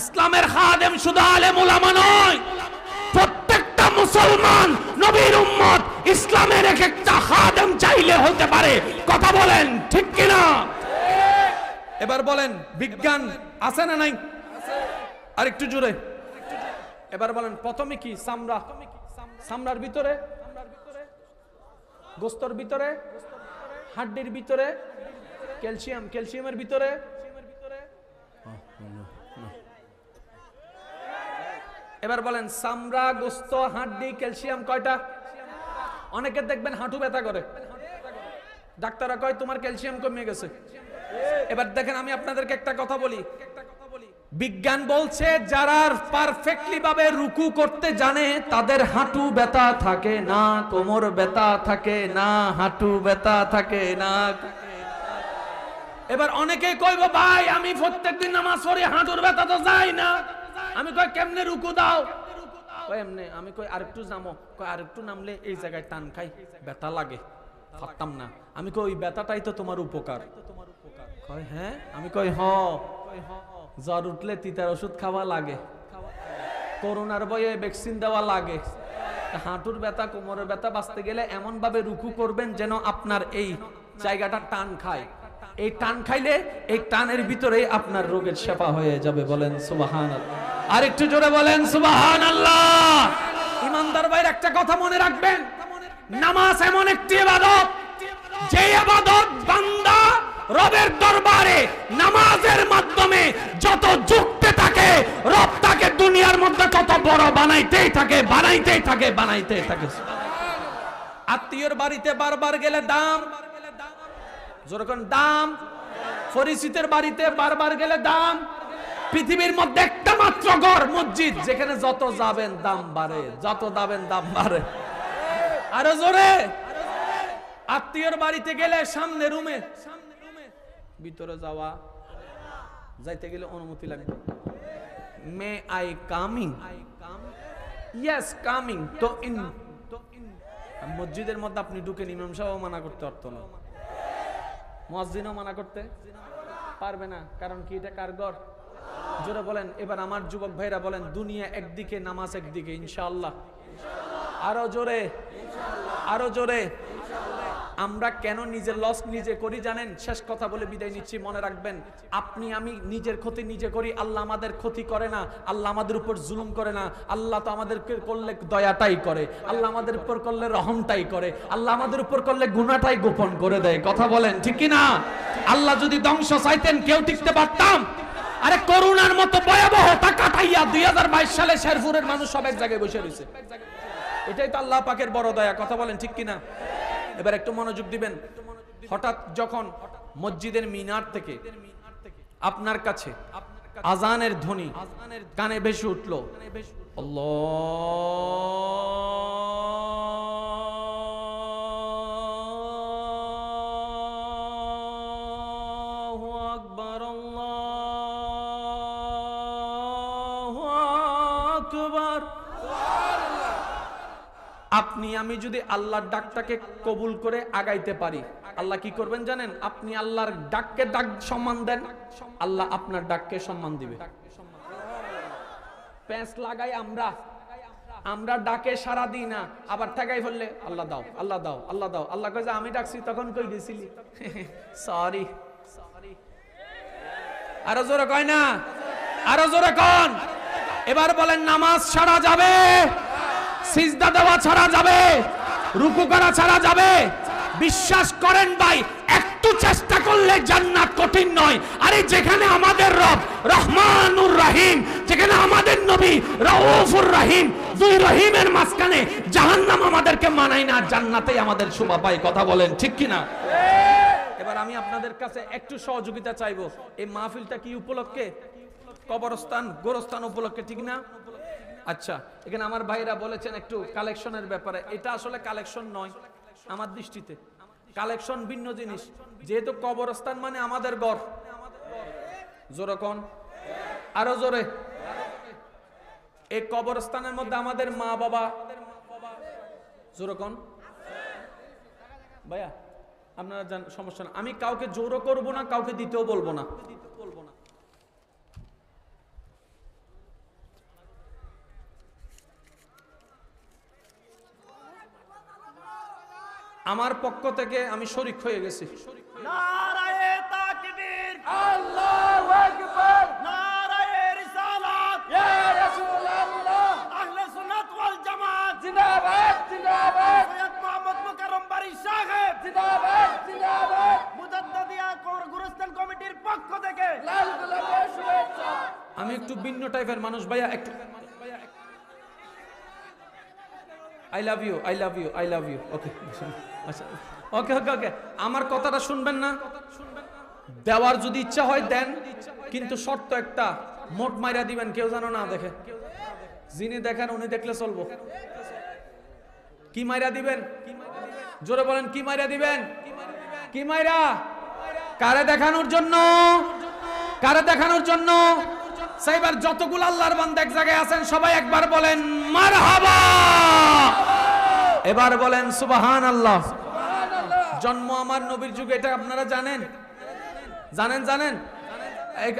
ইসলামের খাদেম শুধু আলেম ওলামা নয়, প্রত্যেকটা মুসলমান নবীর উম্মত ইসলামের এক একটা খাদেম চাইলে হতে পারে। কথা বলেন, ঠিক কিনা? এবার বলেন, বিজ্ঞান আছে না নাই? আর একটু জোরে। এবার বলেন, প্রথমে কি সামরা সামরার ভিতরে? গোস্তর ভিতরে? হাড্ডির ভিতরে? ক্যালসিয়াম? ক্যালসিয়ামের ভিতরে? এবার বলেন সামরা গোস্ত, হাড্ডি, ক্যালসিয়াম কয়টা? অনেকে দেখবেন হাঁটু ব্যথা করে। ডাক্তাররা কয়, তোমার ক্যালসিয়াম কমে গেছে। এবার দেখেন, আমি আপনাদেরকে একটা কথা বলি। বিজ্ঞান বলছে, যারা পারফেক্টলি ভাবে রুকু করতে জানে, তাদের হাঁটু ব্যথা থাকে না, কোমর ব্যথা থাকে না, হাঁটু ব্যথা থাকে না। এবার অনেকে কইব, ভাই, আমি প্রত্যেকদিন নামাজ পড়ি হাঁটুর ব্যথা তো যায় না। আমি কই, কেমনে রুকু দাও? কই, এমনি, আমি কই, আরেকটু নামো কই, আরেকটু নামলে এই জায়গায় টান খাই, ব্যথা লাগে পারতাম না। আমি কই, ওই ব্যথাটাই তো তোমার উপকার। কয় হ্যাঁ? আমি কই, হ। জ্বর উঠলে তিতার ওষুধ খাওয়া লাগে। করোনার বয়ে ভ্যাকসিন দেওয়া লাগে। হাঁটুর ব্যথা, কোমরের ব্যথা বাঁচতে গেলে এমন ভাবে রুকু করবেন যেন আপনার এই জায়গাটা টান খায়। এই টান খাইলে এই টানের ভিতরে আপনার রোগের সেবা হয়ে যাবে বলেন সুবাহান আর একটু জোরে বলেন সুবাহান আল্লাহ ইমানদার ভাইয়ের একটা কথা মনে রাখবেন। নামাজ এমন একটি ইবাদত, যে আবাদত বান্দা রবের দরবারে নামাজের মাধ্যমে যত যুক্তে থাকে, রব তাকে দুনিয়ার মধ্যে কত বড় বানাইতেই থাকে বানাইতেই থাকে বানাইতেই থাকে। আত্মীয়র বাড়িতে বারবার গেলে দাম যেরকম দাম? পরিচিতের বাড়িতে বারবার গেলে দাম, পৃথিবীর মধ্যে একটা মাত্র ঘর মসজিদ, যেখানে যত যাবেন দাম বাড়ে, যত যাবেন দাম বাড়ে। আরও জোরে। আত্মীয়র বাড়িতে গেলে সামনে রুমে, ভিতরে যাওয়া, যাইতে গেলে অনুমতি লাগবে। May I coming. Yes coming, তো ইন। মসজিদের মধ্যে আপনি ঢুকেন, ইমাম সাহেব মানা করতে পারতো না। মসজিদও মানা করতে পারবে না, কারণ কি এটা কার ঘর? জোরে বলেন, এবার আমার যুবক ভাইরা বলেন, দুনিয়া একদিকে, নামাজ একদিকে, ইনশাআল্লাহ। আরও জোরে আরও জোরে। আমরা কেন নিজের লস নিজে করি জানেন? শেষ কথা বলে বিদায় নিচ্ছি, মনে রাখবেন, আপনি আমি নিজের ক্ষতি নিজে করি, আল্লাহ আমাদের ক্ষতি করে না, আল্লাহ আমাদের উপর জুলুম করে না, আল্লাহ তো আমাদেরকে করলে দয়াটাই করে, আল্লাহ আমাদের উপর করলে রহমটাই করে, আল্লাহ আমাদের উপর করলে গুণাটাই গোপন করে দেয়। কথা বলেন, ঠিক কি না আল্লাহ যদি ধ্বংস চাইতেন, কেউ টিকতে পারতাম। আরে করুণার মতো ভয়াবহতা কাটাইয়া দুই হাজার বাইশ সালে শেরপুরের মানুষ সব এক জায়গায় বসে রয়েছে। এটাই তো আল্লাহ পাকের বড় দয়া, কথা বলেন ঠিক কিনা? এবার একটু মনোযোগ দিবেন। হঠাৎ যখন মসজিদের মিনার থেকে আপনার কাছে আজানের ধ্বনি কানে ভেসে উঠল, আল্লাহু! আকবার আপনি, আমি যদি আল্লাহর ডাকটাকে কবুল করে আগাইতে পারি, আল্লাহ কি করবেন জানেন? আপনি আল্লাহর ডাককে ডাক সম্মান দেন, আল্লাহ আপনার ডাককে সম্মান দিবে। প্যাঁচ লাগাই আমরা। আমরা ডাকে সারা দিই না, আবার ঠেকাই ফেললে, আল্লাহ দাও আল্লাহ দাও আল্লাহ দাও। আল্লাহ কয়ে আমি ডাকছি, তখন কই গেছিলি? সরি আরও জোরে কয় না? আরও জোরে কন। এবার বলেন, নামাজ ছাড়া যাবে, সিজদা দেওয়া ছাড়া যাবে, রুকু করা ছাড়া যাবে। বিশ্বাস করেন ভাই, একটু চেষ্টা করলে জান্নাত কঠিন নয়। আরে যেখানে আমাদের রব, রহমানুর রহিম, যেখানে আমাদের নবী, রউফুর রহিম, দুই রহিমের মাঝখানে জাহান্নাম আমাদেরকে মানায় না, জান্নাতেই আমাদের শোভা পায়। কথা বলেন, ঠিক কি না এবার আমি আপনাদের কাছে একটু সহযোগিতা চাইব। এই মাহফিলটা কি উপলক্ষে? কবরস্থান, গোরস্থান উপলক্ষে, ঠিক না? আচ্ছা এখানে আমার ভাইরা বলেছেন একটু কালেকশনের ব্যাপারে। এটা আসলে কালেকশন নয়, আমার দৃষ্টিতে। কালেকশন ভিন্ন জিনিস। যেহেতু কবরস্থান মানে আমাদের ঘর। জোরে কোন? আরও জোরে। এই কবরস্থানের মধ্যে আমাদের মা বাবা। জোরে কোন? ভাইয়া, আপনারা জান সমস্যা না। আমি কাউকে জোরও করব না, কাউকে দিতেও বলব না আমার পক্ষ থেকে আমি শরিক হয়ে গেছি নারায়ে তাকবীর আল্লাহু আকবার নারায়ে রিসালাত ইয়া রাসূলুল্লাহ আহলে সুন্নাত ওয়াল জামাত জিন্দাবাদ জিন্দাবাদ সৈয়দ মোহাম্মদ মুকাররম বাড়ি সাহেব জিন্দাবাদ জিন্দাবাদ মুজাদ্দাদিয়া কোর কমিটির পক্ষ থেকে। লাল গোলাপের শুভেচ্ছা। আমি একটু ভিন্ন টাইপের মানুষ ভাইয়া একটু I love you I love you I love you okay আচ্ছা ওকে ওকে ওকে আমার কথাটা শুনবেন না? দেওয়ার যদি ইচ্ছা হয় দেন, কিন্তু শর্ত একটা, মোট মাইরা দিবেন, কেউ যেন না দেখে। যিনি দেখেন, উনি দেখলে চলবো। কি মাইরা দিবেন? জোরে বলেন, কি মাইরা দিবেন? কি মাইরা? কারে দেখানোর জন্য? কারে দেখানোর জন্য? সেইবার যতগুলো আল্লাহর বান্দা এক জায়গায় আছেন, সবাই একবার বলেন, মারহাবা! এবার বলেন সুবাহান আল্লাহ জন্ম আমার নবীর যুগে এটা আপনারা জানেন? জানেন জানেন?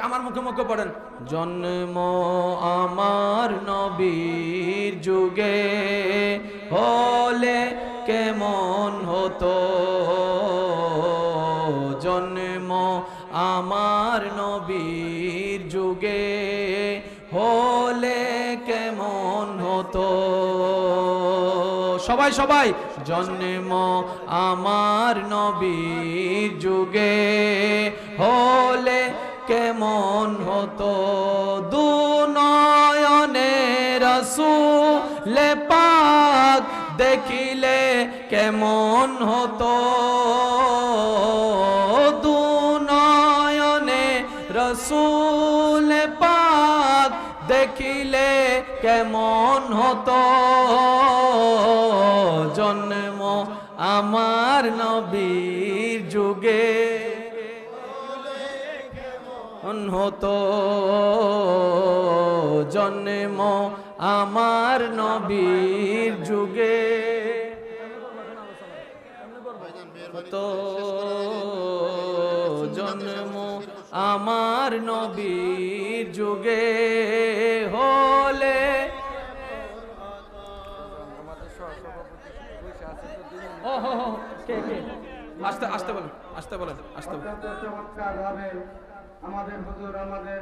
আমার মুখে মুখে পড়েন। জন্ম আমার নবীর যুগে হলে কেমন হতো? জন্ম আমার নবীর যুগে হলে কেমন হতো? সবাই সবাই। জন্ম আমার নবীর যুগে হলে কেমন হতো? দু নয়নে রসুলে পাক দেখিলে কেমন হতো? দেখিলে কেমন হতো? জন্ম আমার নবীর যুগে। হতো? জন্ম আমার নবীর যুগে। হতো? জন্ম আমার নবীর যুগে। আসতে আসতে বলেন আসতে বলেন আসতে বলেন। আমাদের হুজুর আমাদের